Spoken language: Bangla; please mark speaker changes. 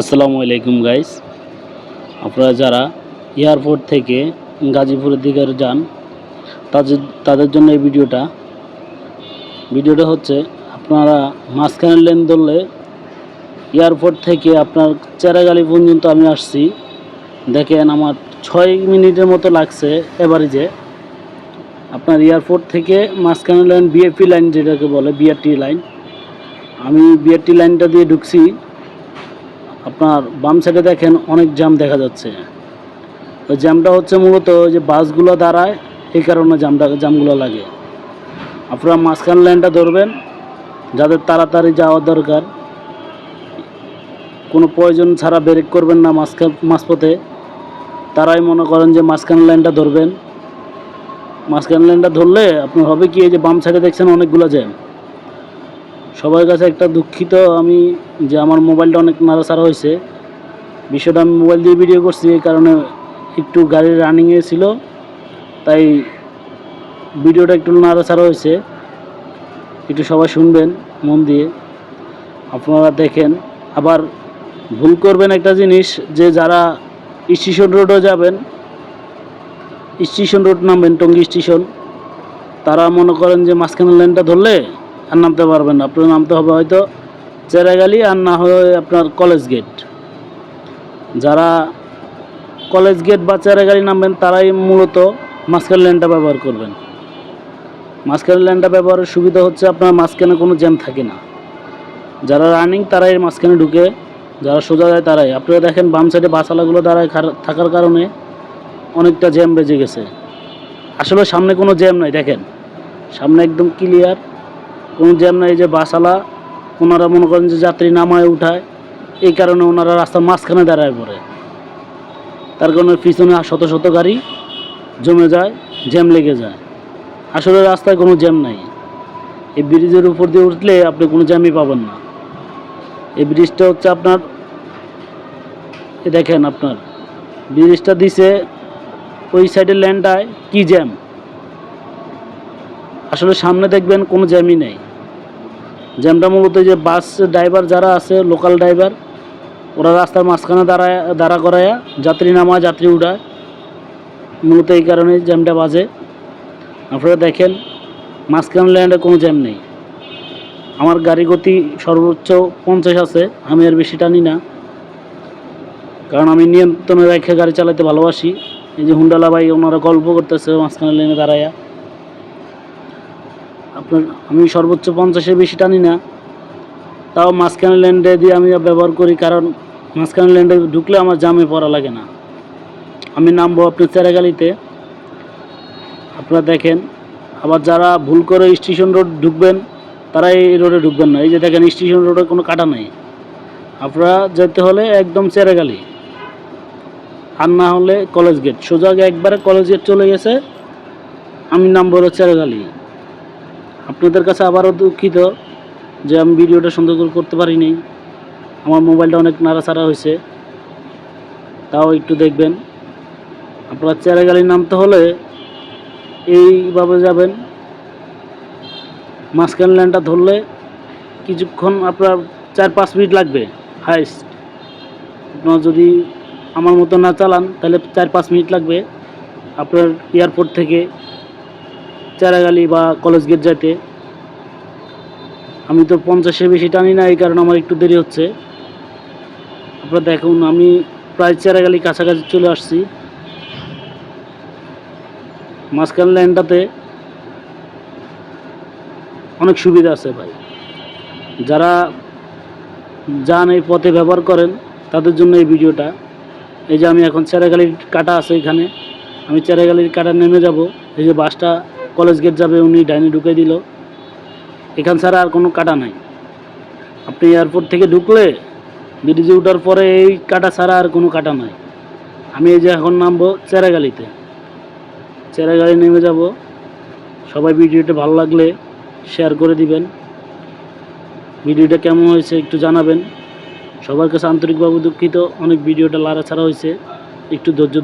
Speaker 1: আসসালামু আলাইকুম গাইস আপনারা যারা এয়ারপোর্ট থেকে গাজীপুরের দিকে যান, তাদের তাদের জন্য এই ভিডিওটা। ভিডিওটা হচ্ছে, আপনারা মাঝখানের লেন ধরলে এয়ারপোর্ট থেকে আপনার চেরাগালি পর্যন্ত আমি আসছি। দেখেন আমার ছয় মিনিটের মতো লাগছে এভারেজে। আপনার এয়ারপোর্ট থেকে মাঝখানের লাইন বিএপি লাইন যেটাকে বলে বিআরটি লাইন আমি বিআরটি লাইনটা দিয়ে ঢুকছি। আপনার বাম সাইডে দেখেন অনেক জ্যাম দেখা যাচ্ছে। তো জ্যামটা হচ্ছে মূলত ওই যে বাসগুলো দাঁড়ায়, এই কারণে জ্যামটা জ্যামগুলো লাগে। আপনারা মাঝখান লাইনটা ধরবেন, যাদের তাড়াতাড়ি যাওয়ার দরকার। কোনো প্রয়োজন ছাড়া ব্রেক করবেন না মাঝখান মাঝপথে। তারাই মনে করেন যে মাঝখান লাইনটা ধরবেন। মাঝখান লাইনটা ধরলে আপনার হবে কি, এই যে বাম সাইডে দেখছেন অনেকগুলো জ্যাম সবার কাছে একটা দুঃখিত আমি যে আমার মোবাইলটা অনেক নাড়াচাড়া হয়েছে। বিষয়টা আমি মোবাইল দিয়ে ভিডিও করছি, এই কারণে একটু গাড়ির রানিংয়ে ছিল, তাই ভিডিওটা একটু নাড়াচাড়া হয়েছে। একটু সবাই শুনবেন, মন দিয়ে। আপনারা দেখেন, আবার ভুল করবেন একটা জিনিস, যে যারা স্টেশন রোডও যাবেন স্টেশন রোড নামবেন, টঙ্গী স্টেশন তারা মনে করেন যে মাঝখানের লাইনটা ধরলে আর নামতে পারবেন না। আপনার নামতে হবে হয়তো চেরাগালি আর না হয় আপনার কলেজ গেট। যারা কলেজ গেট বা চেরাগালি নামবেন, তারাই মূলত মাঝখান লেনটা ব্যবহার করবেন। মাঝখান লেনটা ব্যবহারের সুবিধা হচ্ছে আপনার মাঝখানে কোনো জ্যাম থাকে না। যারা রানিং, তারাই মাঝখানে ঢুকে, যারা সোজা যায় তারাই। আপনারা দেখেন, বাম সাইডে বাসালাগুলো দাঁড়ায় থাকার কারণে অনেকটা জ্যাম বেজে গেছে। আসলে সামনে কোনো জ্যাম নাই, দেখেন। সামনে একদম ক্লিয়ার কোনো জ্যাম এই যে বাসালা, ওনারা মনে করেন যে যাত্রী নামায় উঠায়, এই কারণে ওনারা রাস্তার মাঝখানে দাঁড়ায় পড়ে। তার কারণে পিছনে শত শত গাড়ি জমে যায়, জ্যাম লেগে যায়। আসলে রাস্তায় কোনো জ্যাম নাই। এই ব্রিজের উপর দিয়ে উঠলে আপনি কোনো জ্যামই পাবেন না। এই ব্রিজটা হচ্ছে আপনার দেখেন আপনার, ব্রিজটা দিছে ওই সাইডের ল্যান্ডটায় কি জ্যাম? আসলে সামনে দেখবেন কোনো জ্যামই নেই। জ্যামটা মূলত যে বাস ড্রাইভার যারা আছে লোকাল ড্রাইভার ওরা রাস্তার মাঝখানে দাঁড়ায়, দাঁড়া করায়, যাত্রী নামা যাত্রী উঠায় মূলত এই কারণে জ্যামটা বাজে। আপনারা দেখেন, মাঝখান ল্যান্ডে কোনো জ্যাম নেই। আমার গাড়ি গতি সর্বোচ্চ পঞ্চাশ আছে, আমি আর বেশি টানি না। কারণ আমি নিয়ন্ত্রণে রেখে গাড়ি চালাতে ভালোবাসি। এই যে হুন্ডালা ভাই ওনারা গল্প করতেছে মাঝখানে লেনে দাঁড়ায়া। আপনার, আমি সর্বোচ্চ পঞ্চাশের বেশি টানি না। তাও মাঝখানে ল্যান্ডে দিয়ে আমি ব্যবহার করি, কারণ মাঝখানে ল্যান্ডে ঢুকলে আমার জামে পড়া লাগে না। আমি নামবো আপনার চেরাগালিতে। আপনারা দেখেন, আবার যারা ভুল করে স্টেশন রোড ঢুকবেন তারা এই রোডে ঢুকবেন না। এই যে দেখেন, স্টেশন রোডে কোনো কাটা নেই। আপনারা যেতে হলে একদম চেরাগালি। আর না হলে কলেজ গেট। সোজা একবারে কলেজ গেট চলে গেছে, আমি নামবো হলো চেরাগালি। আপনাদের কাছে আবারও দুঃখিত যে আমি ভিডিওটা সুন্দর করে করতে পারিনি। আমার মোবাইলটা অনেক নাড়াচাড়া হয়েছে। তাও একটু দেখবেন। আপনারা চেরাগালি নামতে হলে এইভাবে যাবেন। মাঝখান লাইনটা ধরলে কিছুক্ষণ আপনার চার পাঁচ মিনিট লাগবে হাইস্ট আপনার যদি আমার মতো না চালান, তাহলে চার পাঁচ মিনিট লাগবে আপনার এয়ারপোর্ট থেকে। চারাগালি বা কলেজ গেট যাইতে। আমি তো পঞ্চাশের বেশি টানি না, এই কারণে আমার একটু দেরি হচ্ছে। আপনারা দেখুন, আমি প্রায় চারাগালি কাছাকাছি চলে আসছি। মাঝখান লাইনটাতে অনেক সুবিধা আছে ভাই। যারা যান এই পথে ব্যবহার করেন, তাদের জন্য এই ভিডিওটা। এই যে আমি এখন চেরাগালির কাটা আছে এখানে। আমি চেরাগালির কাটা নেমে যাব। এই যে বাসটা কলেজ গেট যাবে, উনি ডাইনে ঢুকে দিল। এখান ছাড়া আর কোনো কাটা নাই। আপনি এয়ারপোর্ট থেকে ঢুকলে, ব্রিজে ওঠার পরে এই কাটা ছাড়া আর কোনো কাটা নাই। আমি এই যে এখন নামবো চেরাগালিতে। চেরাগালি নেমে যাব। সবাই ভিডিওটা ভালো লাগলে শেয়ার করে দিবেন। ভিডিওটা কেমন হয়েছে একটু জানাবেন। সবার কাছে আন্তরিকভাবে দুঃখিত। অনেক ভিডিওটা লাড়াছাড়া হয়েছে। একটু ধৈর্য ধরে